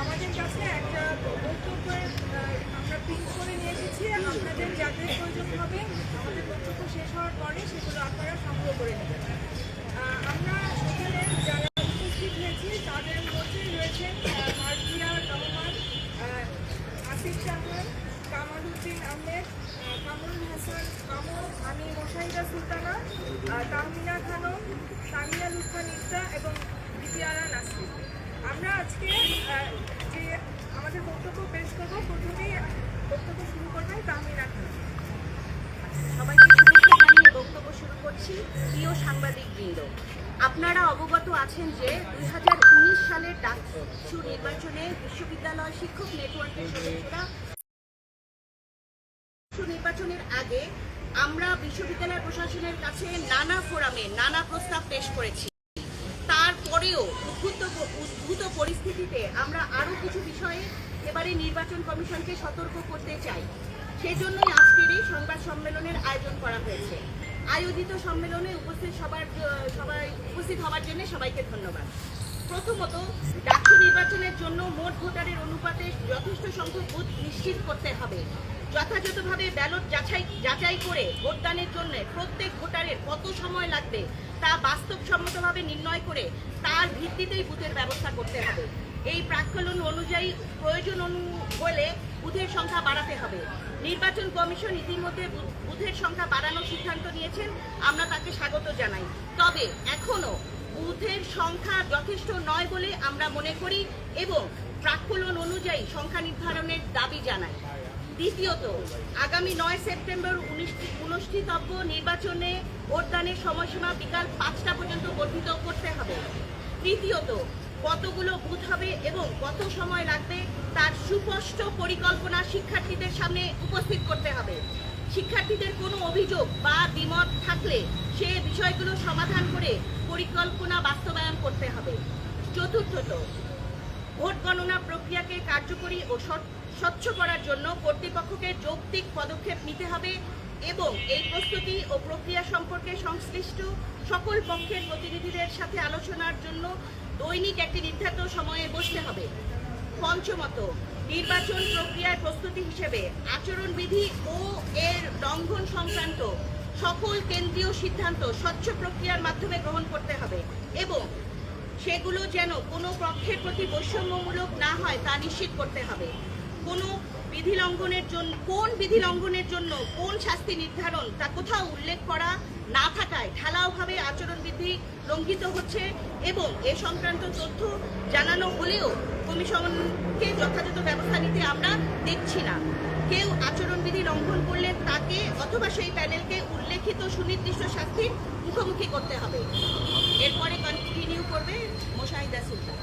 আমাদের কাছে একটা বক্তব্যের আহ, আমরা প্রিন্ট করে নিয়ে এসেছি। আপনাদের যাদের প্রয়োজন হবে আমাদের বক্তব্য শেষ হওয়ার পরে আজকে যে আমাদের বক্তব্য পেশ করব বক্তব্য শুরু সবাইকে জানিয়ে বক্তব্য শুরু করছি প্রিয় সাংবাদিক বৃন্দ আপনারা অবগত আছেন যে দুই সালের ডাকসু নির্বাচনে বিশ্ববিদ্যালয় শিক্ষক নেটওয়ার্কের সদস্যরা নির্বাচনের আগে আমরা বিশ্ববিদ্যালয় প্রশাসনের কাছে নানা ফোরামে নানা প্রস্তাব পেশ করেছি। তারপরেও উদ্ভূত উদ্ভূত পরিস্থিতিতে আমরা আরও কিছু বিষয়ে এবারে নির্বাচন কমিশনকে সতর্ক করতে চাই। সেজন্যই আজকের এই সংবাদ সম্মেলনের আয়োজন করা হয়েছে। আয়োজিত সম্মেলনে উপস্থিত সবার সবাই উপস্থিত হওয়ার জন্য সবাইকে ধন্যবাদ। প্রথমত ডাকসু নির্বাচনের জন্য মোট ভোটারের অনুপাতে যথেষ্ট সংখ্যক বুথ নিশ্চিত করতে হবে। যথাযথভাবে ব্যালট যাচাই যাচাই করে ভোটদানের জন্য প্রত্যেক ভোটারের কত সময় লাগবে তা বাস্তবসম্মতভাবে নির্ণয় করে তার ভিত্তিতেই বুথের ব্যবস্থা করতে হবে। এই প্রাক্কলন অনুযায়ী প্রয়োজন অনু হলে বুথের সংখ্যা বাড়াতে হবে। নির্বাচন কমিশন ইতিমধ্যে বুথের সংখ্যা বাড়ানোর সিদ্ধান্ত নিয়েছেন। আমরা তাকে স্বাগত জানাই। তবে এখনও বুথের সংখ্যা যথেষ্ট নয় বলে আমরা মনে করি এবং প্রাক্কলন অনুযায়ী সংখ্যা নির্ধারণের দাবি জানাই। দ্বিতীয়ত, আগামী নয় সেপ্টেম্বর অনুষ্ঠিতব্য নির্বাচনে ভোটদানের সময়সীমা বিকাল পাঁচটা পর্যন্ত বর্ধিত করতে হবে। তৃতীয়ত, কতগুলো বুথ হবে এবং কত সময় লাগবে তার সুস্পষ্ট পরিকল্পনা শিক্ষার্থীদের সামনে উপস্থিত করতে হবে। শিক্ষার্থীদের কোনো অভিযোগ বা দ্বিমত থাকলে সে বিষয়গুলো সমাধান করে পরিকল্পনা বাস্তবায়ন করতে হবে। চতুর্থত, ভোট গণনা প্রক্রিয়াকে কার্যকরী ও স্বচ্ছ- করার জন্য কর্তৃপক্ষকে যৌক্তিক পদক্ষেপ নিতে হবে এবং এই প্রস্তুতি ও প্রক্রিয়া সম্পর্কে সংশ্লিষ্ট সকল পক্ষের প্রতিনিধিদের সাথে আলোচনার জন্য দৈনিক একটি নির্ধারিত সময়ে বসতে হবে। পঞ্চমত, নির্বাচন প্রক্রিয়ার প্রস্তুতি হিসেবে আচরণবিধি ও এর লঙ্ঘন সংক্রান্ত সকল কেন্দ্রীয় সিদ্ধান্ত স্বচ্ছ প্রক্রিয়ার মাধ্যমে গ্রহণ করতে হবে এবং সেগুলো যেন কোনো পক্ষের প্রতি বৈষম্যমূলক না হয় তা নিশ্চিত করতে হবে। কোনো বিধি লঙ্ঘনের জন্য, কোন বিধি লঙ্ঘনের জন্য কোন শাস্তি নির্ধারণ তা কোথাও উল্লেখ করা না থাকায় ঢালাওভাবে আচরণবিধি লঙ্ঘিত হচ্ছে এবং এ সংক্রান্ত তথ্য জানানো হলেও কমিশনকে যথাযথ ব্যবস্থা নিতে আমরা দেখছি না। কেউ আচরণবিধি লঙ্ঘন করলে তাকে অথবা সেই প্যানেলকে উল্লেখিত সুনির্দিষ্ট শাস্তির মুখোমুখি করতে হবে। এরপরে কন্টিনিউ করবে মোশাহিদা সুলতান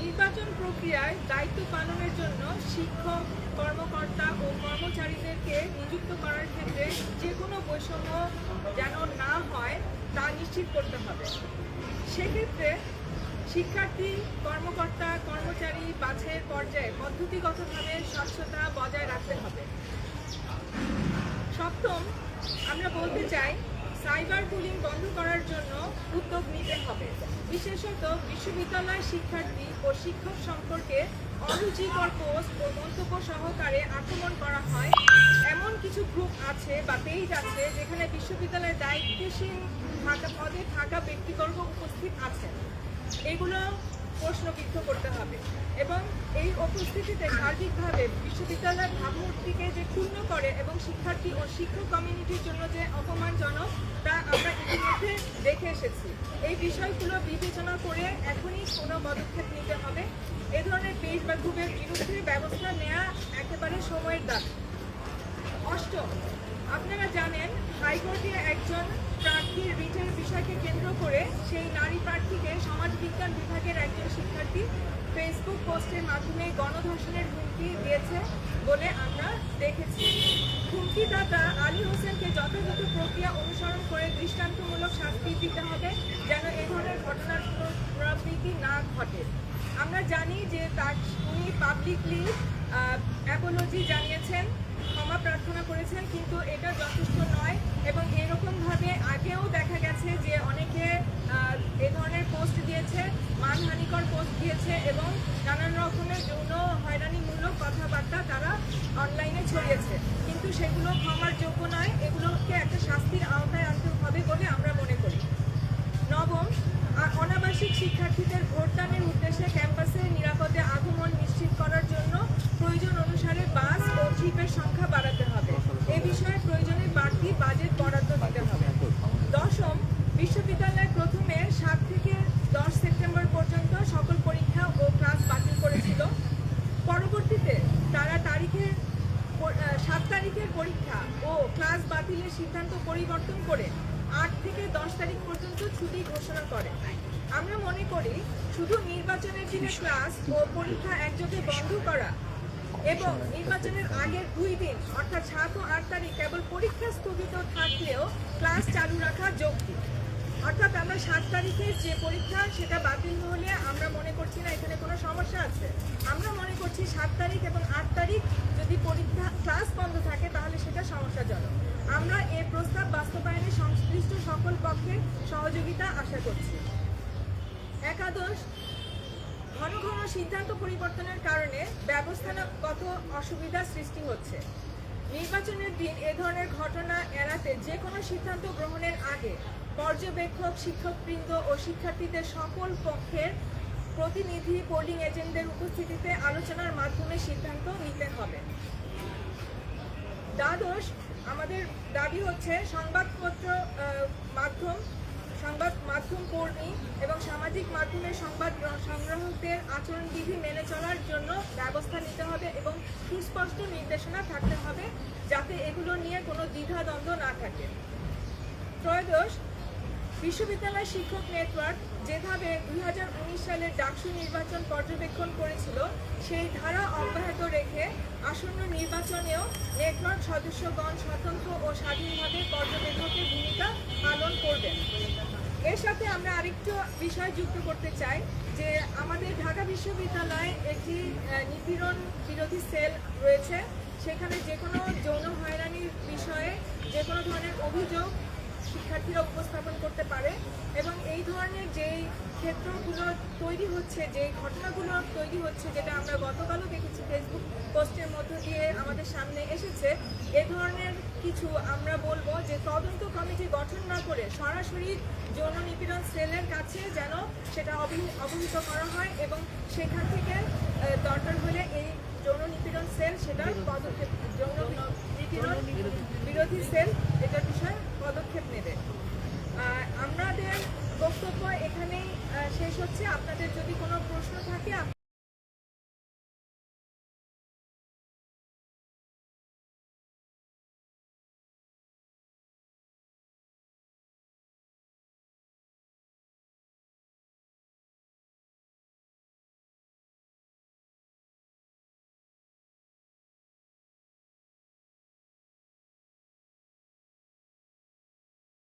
নির্বাচন প্রক্রিয়ায় দায়িত্ব পালনের জন্য শিক্ষক, কর্মকর্তা ও কর্মচারীদেরকে নিযুক্ত করার ক্ষেত্রে যে কোনো বৈষম্য যেন না হয় তা নিশ্চিত করতে হবে। সেক্ষেত্রে শিক্ষার্থী, কর্মকর্তা, কর্মচারী বাছাইয়ের পর্যায়ে পদ্ধতিগতভাবে স্বচ্ছতা বজায় রাখতে হবে। সপ্তম, আমরা বলতে চাই সাইবার বুলিং বন্ধ করার জন্য উদ্যোগ নিতে হবে। বিশেষত বিশ্ববিদ্যালয় শিক্ষার্থী ও শিক্ষক সম্পর্কে অরুচিকর পোস্ট ও মন্তব্য সহকারে আক্রমণ করা হয়। এমন কিছু গ্রুপ আছে বা পেজ আছে যেখানে বিশ্ববিদ্যালয়ের দায়িত্বশীল থাকা, পদে থাকা ব্যক্তিবর্গ উপস্থিত আছেন। এগুলো প্রশ্নবিদ্ধ করতে হবে এবং এই উপস্থিতিতে সার্বিকভাবে বিশ্ববিদ্যালয়ের ভাবমূর্তিকে যে ক্ষুণ্ণ করে এবং শিক্ষার্থী ও শিক্ষক কমিউনিটির জন্য যে অপমানজনক, তা আমরা ইতিমধ্যে দেখে এসেছি। এই বিষয়গুলো বিবেচনা করে এখনই কোনো পদক্ষেপ নিতে হবে। এ ধরনের পেজ বা গ্রুপের বিরুদ্ধে ব্যবস্থা নেওয়া একেবারে সময়ের দাবি। অষ্টম, আপনারা জানেন হাইকোর্টে একজন প্রার্থীর রিটের বিষয়কে কেন্দ্র করে সেই নারী প্রার্থীকে সমাজবিজ্ঞান বিভাগের একজন শিক্ষার্থী ফেসবুক পোস্টের মাধ্যমে গণধর্ষণের হুমকি দিয়েছে বলে আমরা দেখেছি। হুমকিদাতা আলী হোসেনকে যথাযথ প্রক্রিয়া অনুসরণ করে দৃষ্টান্তমূলক শাস্তি দিতে হবে যেন এ ধরনের ঘটনার পুনরাবৃত্তি না ঘটে। আমরা জানি যে তার উনি পাবলিকলি অ্যাপোলজি জানিয়েছেন, ক্ষমা প্রার্থনা করেছেন, কিন্তু এটা যথেষ্ট নয়। এবং এরকমভাবে আগেও দেখা গেছে যে অনেকে এ ধরনের পোস্ট দিয়েছে, মানহানিকর পোস্ট দিয়েছে এবং নানান রকমের যৌন হয়রানিমূলক কথাবার্তা তারা অনলাইনে ছড়িয়েছে। কিন্তু সেগুলো ক্ষমার তারিখ পর্যন্ত ছুটি ঘোষণা করে। আমরা মনে করি শুধু নির্বাচনের দিনে ক্লাস ও পরীক্ষা একযোগে বন্ধ করা এবং নির্বাচনের আগের দুই দিন, অর্থাৎ সাত ও আট তারিখ, কেবল পরীক্ষা স্থগিত থাকলেও ক্লাস চালু রাখা যৌক্তিক অর্থাৎ আমরা সাত তারিখের যে পরীক্ষা, সেটা বাতিল হলে আমরা মনে করছি না এখানে কোনো সমস্যা আছে। আমরা মনে করছি সাত তারিখ এবং আট তারিখ যদি পরীক্ষা, ক্লাস বন্ধ থাকে, তাহলে সেটা সমস্যাজনক। আমরা এ প্রস্তাব বাস্তবায়নে সংশ্লিষ্ট সকল পক্ষের সহযোগিতা আশা করছি। একাদশ, ঘন ঘন সিদ্ধান্ত পরিবর্তনের কারণে ব্যবস্থাগত অসুবিধা সৃষ্টি হচ্ছে। নির্বাচনের দিন এ ধরনের ঘটনা এড়াতে যে কোনো সিদ্ধান্ত গ্রহণের আগে পর্যবেক্ষক, শিক্ষকবৃন্দ ও শিক্ষার্থীদের সকল পক্ষের প্রতিনিধি, পোলিং এজেন্টদের উপস্থিতিতে আলোচনার মাধ্যমে সিদ্ধান্ত নিতে হবে। দ্বাদশ আমাদের দাবি হচ্ছে সংবাদপত্র মাধ্যম, সংবাদ মাধ্যম কর্মী এবং সামাজিক মাধ্যমের সংবাদ সংগ্রাহকদের আচরণবিধি মেনে চলার জন্য ব্যবস্থা নিতে হবে এবং সুস্পষ্ট নির্দেশনা থাকতে হবে যাতে এগুলো নিয়ে কোনো দ্বিধাদ্বন্দ্ব না থাকে। ত্রয়োদশ বিশ্ববিদ্যালয় শিক্ষক নেটওয়ার্ক যেভাবে দু হাজার উনিশ সালের ডাকসু নির্বাচন পর্যবেক্ষণ করেছিল, সেই ধারা অব্যাহত রেখে আসন্ন নির্বাচনেও নেটওয়ার্ক সদস্যগণ স্বতন্ত্র ও স্বাধীনভাবে পর্যবেক্ষকের ভূমিকা পালন করবেন। এর সাথে আমরা আরেকটু বিষয় যুক্ত করতে চাই যে আমাদের ঢাকা বিশ্ববিদ্যালয়ে একটি নিপীড়ন বিরোধী সেল রয়েছে। সেখানে যে কোনো যৌন হয়রানির বিষয়ে যে কোনো ধরনের অভিযোগ শিক্ষার্থীরা উপস্থাপন করতে পারে এবং এই ধরনের যেই ক্ষেত্রগুলো তৈরি হচ্ছে যে ঘটনাগুলো তৈরি হচ্ছে যেটা আমরা গতকালও দেখেছি ফেসবুক পোস্টের মধ্য দিয়ে আমাদের সামনে এসেছে এ ধরনের কিছু আমরা বলব যে তদন্ত কমিটি গঠন না করে সরাসরি যৌন নিপীড়ন সেলের কাছে যেন সেটা অবহি- অবহিত করা হয় এবং সেখান থেকে দরকার হলে এই যৌন নিপীড়ন সেল সেটার পদক্ষেপ যৌন নিপীড়ন বিরোধী সেল আপনাদের যদি কোনো প্রশ্ন থাকে